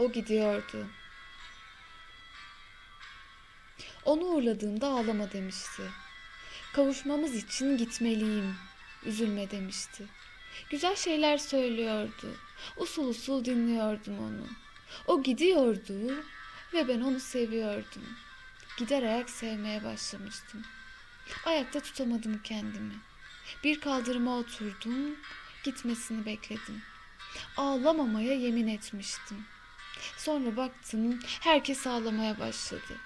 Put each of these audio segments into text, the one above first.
O gidiyordu. Onu uğurladığımda ağlama demişti. Kavuşmamız için gitmeliyim. Üzülme demişti. Güzel şeyler söylüyordu. Usul usul dinliyordum onu. O gidiyordu ve ben onu seviyordum. Gider ayak sevmeye başlamıştım. Ayakta tutamadım kendimi. Bir kaldırıma oturdum, gitmesini bekledim. Ağlamamaya yemin etmiştim. Sonra baktım herkes ağlamaya başladı.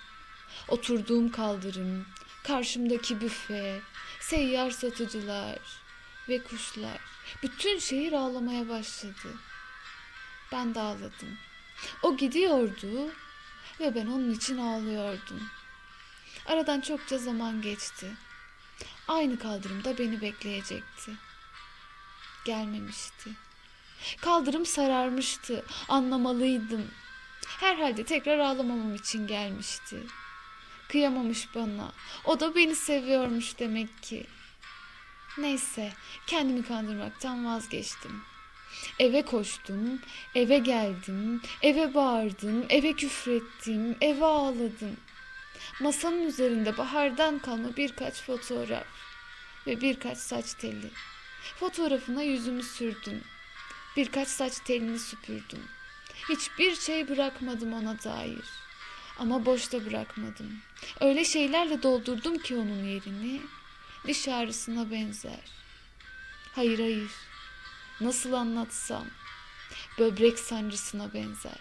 Oturduğum kaldırım, karşımdaki büfe, seyyar satıcılar ve kuşlar. Bütün şehir ağlamaya başladı. Ben de ağladım. O gidiyordu ve ben onun için ağlıyordum. Aradan çokça zaman geçti. Aynı kaldırımda beni bekleyecekti. Gelmemişti. Kaldırım sararmıştı. Anlamalıydım. Herhalde tekrar ağlamamam için gelmişti. Kıyamamış bana. O da beni seviyormuş demek ki. Neyse, kendimi kandırmaktan vazgeçtim. Eve koştum, eve geldim, eve bağırdım, eve küfrettim, eve ağladım. Masanın üzerinde bahardan kalma birkaç fotoğraf ve birkaç saç teli. Fotoğrafına yüzümü sürdüm. Birkaç saç telini süpürdüm. Hiçbir şey bırakmadım ona dair. Ama boşta bırakmadım. Öyle şeylerle doldurdum ki onun yerini. Diş ağrısına benzer. Hayır hayır. Nasıl anlatsam? Böbrek sancısına benzer.